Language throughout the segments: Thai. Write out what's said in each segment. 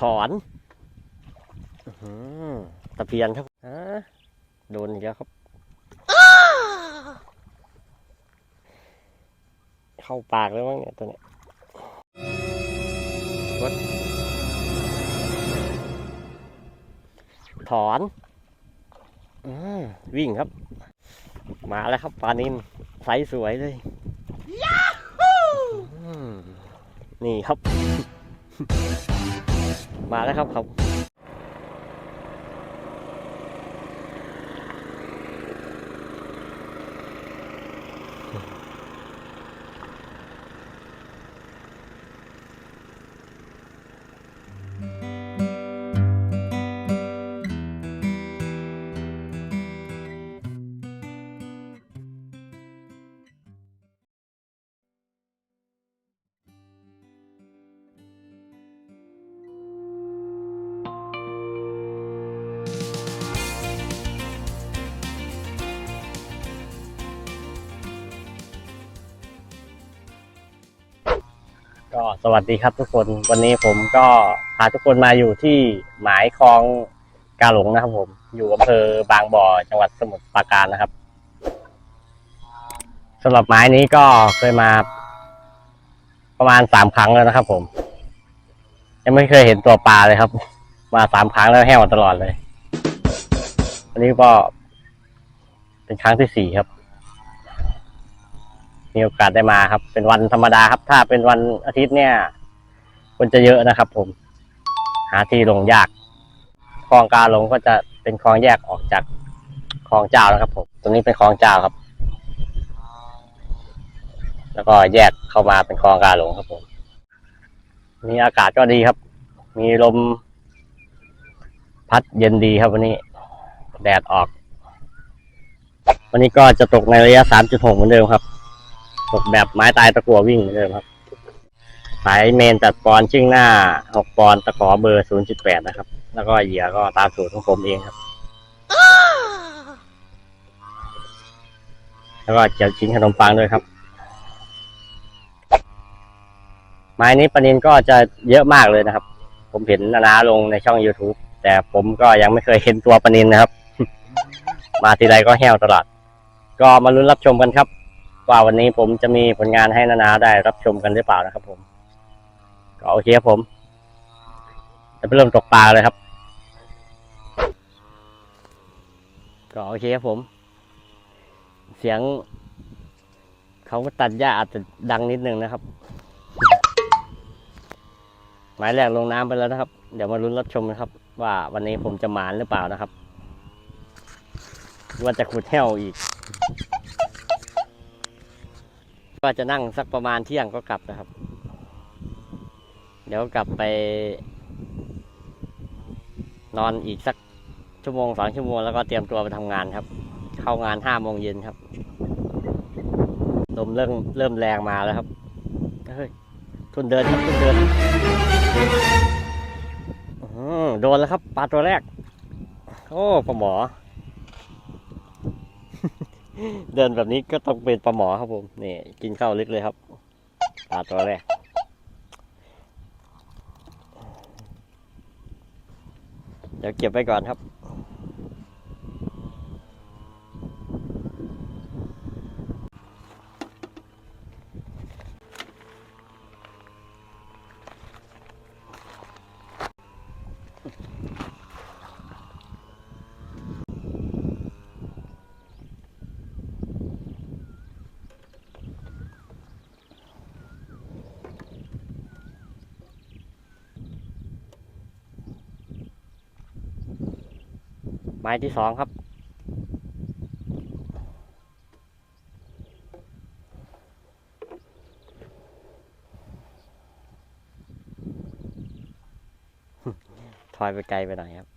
ถอนอื้อหือตะเพียนครับฮะโดนอีกแล้วครับ เข้าปากแล้วมั้งเนี่ยตัวเนี้ยกดถอนอืมวิ่งครับ มาแล้วครับปลานินไซส์สวยเลยอืมนี่ครับ มาแล้วครับครับ ก็สวัสดีครับทุกคนวันนี้ผมก็พาทุกคนมาอยู่ที่หมายคลองกาหลงนะครับ ผม อยู่อำเภอบางบ่อจังหวัดสมุทรปราการนะครับสำหรับหมายนี้ก็เคยมา ประมาณสามครั้งแล้วนะครับ ผม ยังไม่เคยเห็นตัวปลาเลยครับ มาสามครั้งแล้วแห้วตลอดเลยวันนี้ก็เป็นครั้งที่สี่ครับ มีโอกาสได้มาครับ เป็นวันธรรมดาครับ ถ้าเป็นวันอาทิตย์เนี่ยคนจะเยอะนะครับ ผม หาที่ลงยากคลองกาหลงก็จะเป็นคลองแยกออกจากคลองเจ้านะครับ ผมตรงนี้เป็นคลองเจ้าครับ แล้วก็แยกเข้ามาเป็นคลองกาหลงครับผมมีอากาศก็ดีครับ มีลม พัดเย็นดีครับวันนี้ แดดออก วันนี้ก็จะตกในระยะ 3.6 เหมือนเดิมครับ ตกแบบไม้ตายตะกัววิ่งเหมือนเดิมครับ สายเมนตัดปอนชิ่งหน้า6ปอนตะขอเบอร์0.8นย์สิบแปดนะครับ แล้วก็เหยื่อก็ตามสูตรของผมเองครับ แล้วก็เจียวชิ้นขนมปังด้วยครับ ไม้นี้ปนินก็จะเยอะมากเลยนะครับ ผมเห็นนานาลงในช่อง YouTube แต่ผมก็ยังไม่เคยเห็นตัวปนินนะครับ มาทีไรก็แห้วตลอด ก็มาลุ้นรับชมกันครับ ว่าวันนี้ผมจะมีผลงานให้นานาได้รับชมกันหรือเปล่านะครับ ผมก็โอเคครับผมจะไปเริ่มตกปลาเลยครับก็โอเคครับผม เสียง เขาตัดหญ้าอาจจะดังนิดนึงนะครับ หมายแรกลงน้ำไปแล้วนะครับ เดี๋ยวมาลุ้นรับชมนะครับ ว่าวันนี้ผมจะหมานหรือเปล่านะครับ ว่าจะขุดแห้วอีก ก็จะนั่งสักประมาณเที่ยงก็กลับนะครับ เดี๋ยวกลับไป นอนอีกสักชั่วโมงสองชั่วโมงแล้วก็เตรียมตัวไปทำงานครับ เข้างานห้าโมงเย็นครับลมเริ่มเริ่มแรงมาแล้วครับเฮ้ยทุนเดินครับทุนเดินโดนแล้วครับปลาตัวแรก โอ้ปลาหมอ เดินแบบนี้ก็ต้องเป็นปลาหมอครับผมนี่กินข้าวลึกเลยครับปลาตัวแรกเดี๋ยวเก็บไปก่อนครับ ม้ที่สองครับ ถอยไปไกลไปหน่อยครับ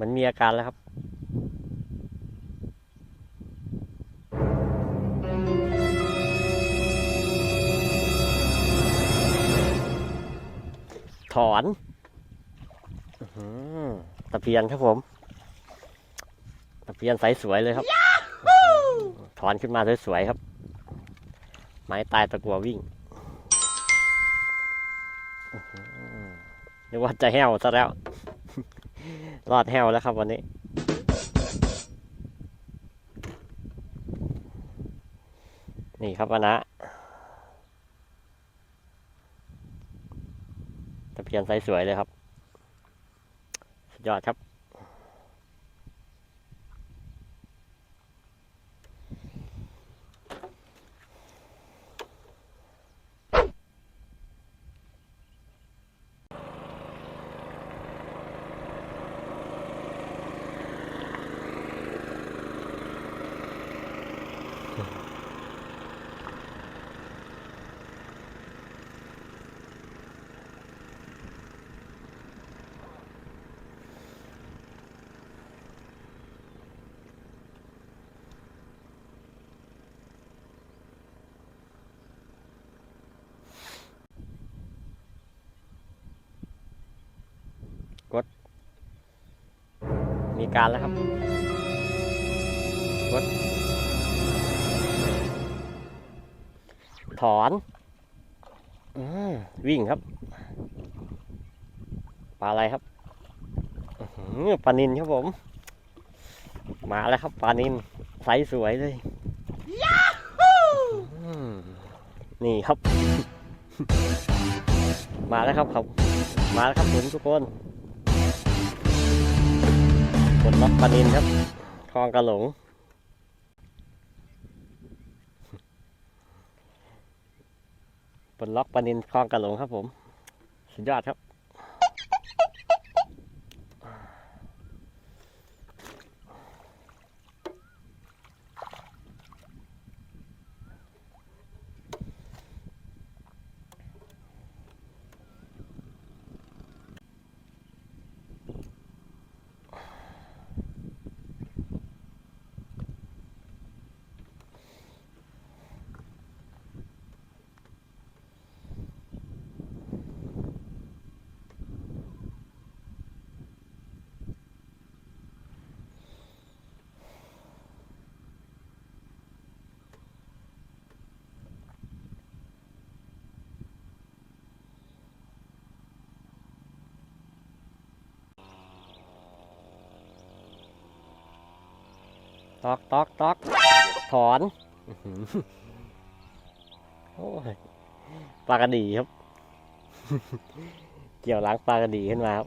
มันมีอาการแล้วครับ ถอนอื้อหือตะเพียนครับผม ตะเพียนใสสวยเลยครับ ถอนขึ้นมาสวยๆครับ ไม้ตายตะกัววิ่งอื้อหือนึกว่าจะแห้วซะแล้ว รอดแห้วแล้วครับวันนี้ นี่ครับวนะ ตะเพียนไซส์สวยเลยครับ สุดยอดครับ มีการแล้วครับกดถอนอวิ่งครับ ปลาอะไรครับปลานินครับผม มาแล้วครับปลานินไซส์สวยเลยนี่ครับ มาแล้วครับครับ มาแล้วครับผมทุกคน นล็อกปลานินครับคลองกระหลง บนล็อกปลานินคลองกระหลงครับผม สุดยอดครับ ตอกตอกตอกถอนโอ้ยปลากระดีครับ เกี่ยวล้างปลากระดีขึ้นมาครับ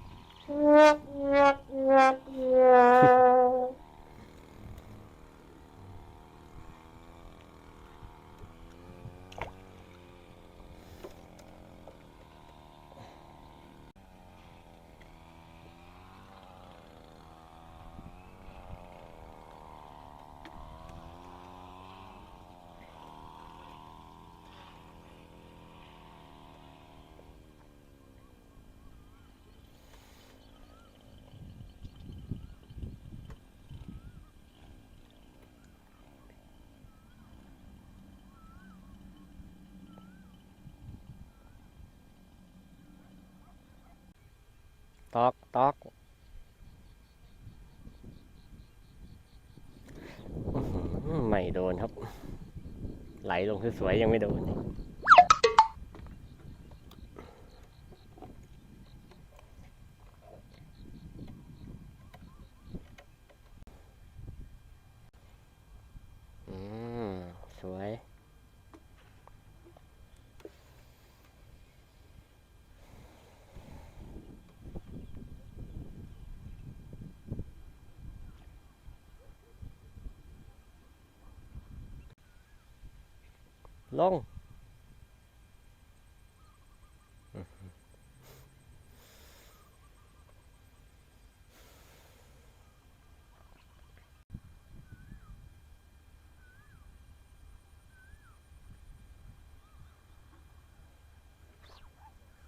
ตอกตอกไม่โดนครับ ไหลลงสวยๆยังไม่โดนอีกอืมสวย ลง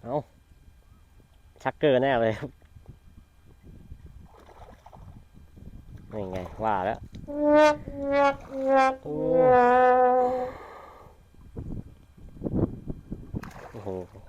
เอาชักเกอร์ แ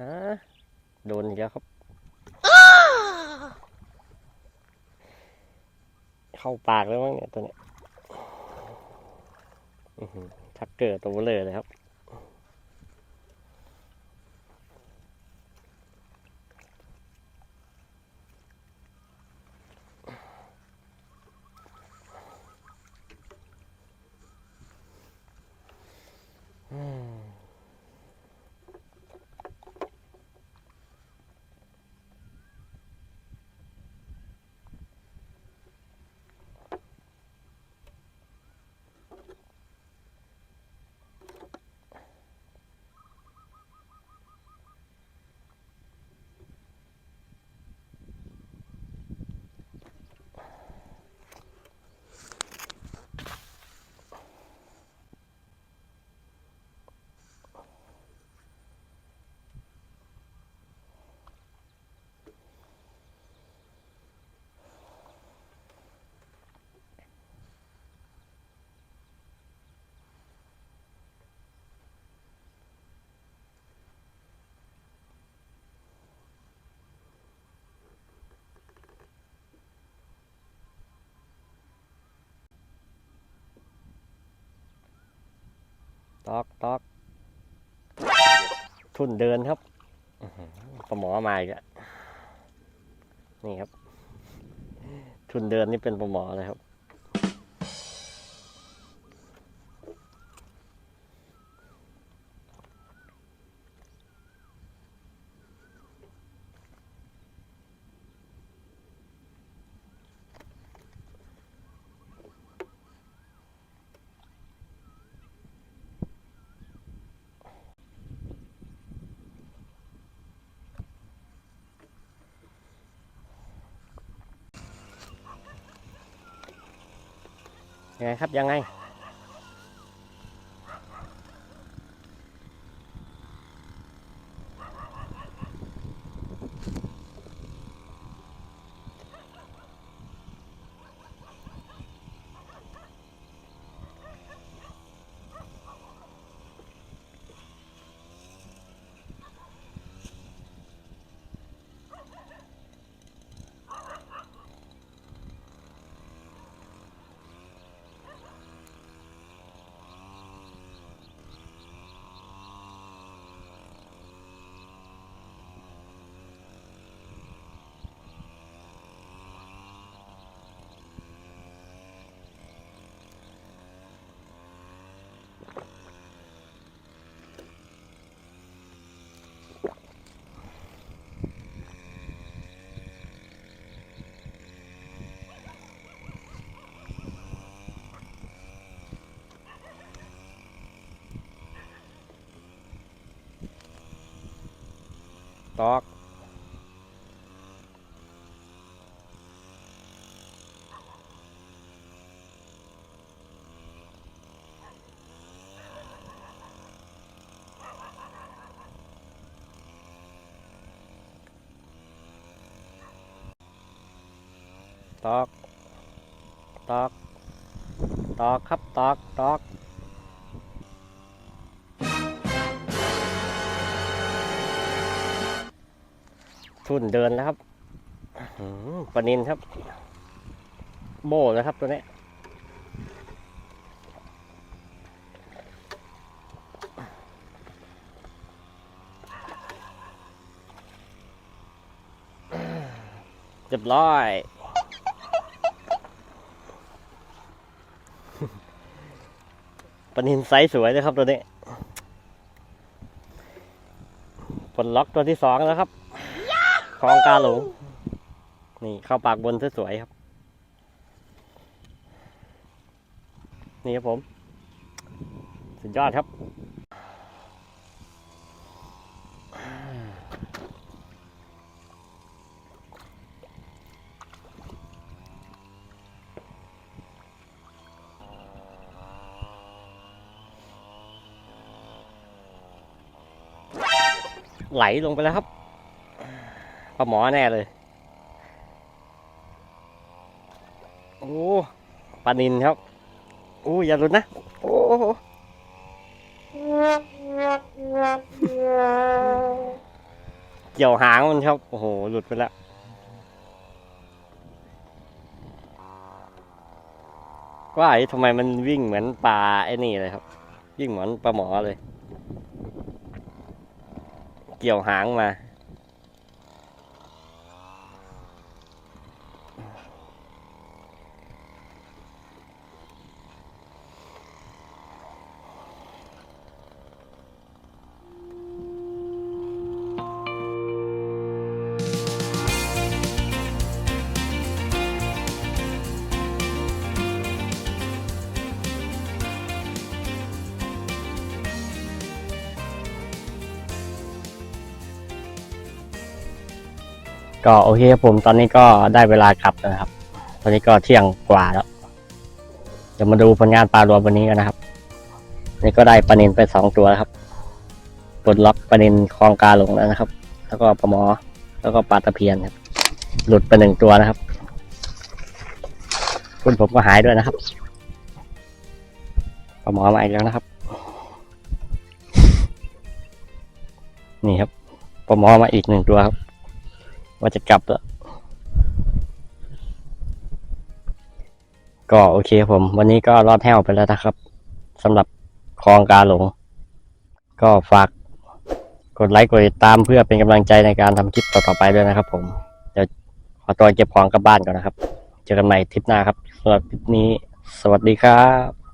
ฮะโดนอีกแล้วครับ เข้าปากแล้วมั้งเนี่ยตัวเนี้ยทักเกอร์ตัวเลยเลยครับ ตอกตอกทุนเดินครับปลาหมอมาอีกแล้วนี่ครับ ทุนเดินนี่เป็นปลาหมอเลยครับ ยังไง ตอกตอกตอกตอกครับตอกตอก ทุนเดินแล้วครับหือปนินครับ โบแล้วครับตัวนี้เรียบร้อยปนินไซส์สวยเลยครับตัวนี้ผลล็อกตัวที่สองแล้วครับ คลองกาหลง นี่เข้าปากบนสวยๆครับ นี่ครับผม สุดยอดครับ ไหลลงไปแล้วครับ ปลาหมอแน่เลย โอ้ปลานินครับโอ้อย่าหลุดนะ โอ้โหเกี่ยวหางมันครับ โอ้โห หลุดไปแล้ว ว่าไอ้ทำไมมันวิ่งเหมือนปลาไอ้นี่เลยครับ วิ่งเหมือนปลาหมอเลย เกี่ยวหางมา ก็โอเคครับผมตอนนี้ก็ได้เวลากลับแล้วนะครับ ตอนนี้ก็เที่ยงกว่าแล้วเดี๋ยวมาดูผลงานปลารวมวันนี้กันนะครับ นี่ก็ได้ปลาเนินไปสองตัวแล้วครับปลดล็อกปลาเนินคลองกาหลงแล้วนะครับ แล้วก็ปลาหมอ แล้วก็ปลาตะเพียนครับ หลุดไปหนึ่งตัวนะครับ คุณผมก็หายด้วยนะครับปลาหมอมาอีกแล้วนะครับ นี่ครับปลาหมอมาอีกหนึ่งตัวครับ ว่าจะกลับแล้ว ก็โอเคครับผม วันนี้ก็รอดแห้วไปแล้วนะครับสำหรับคลองกาหลง ก็ฝากกดไลค์กดติดตามเพื่อเป็นกำลังใจในการทำคลิปต่อๆไปด้วยนะครับ ผมเดี๋ยวขอตัวเก็บของกลับบ้านก่อนนะครับ เจอกันใหม่ทริปหน้าครับสำหรับคลิปนี้ สวัสดีครับ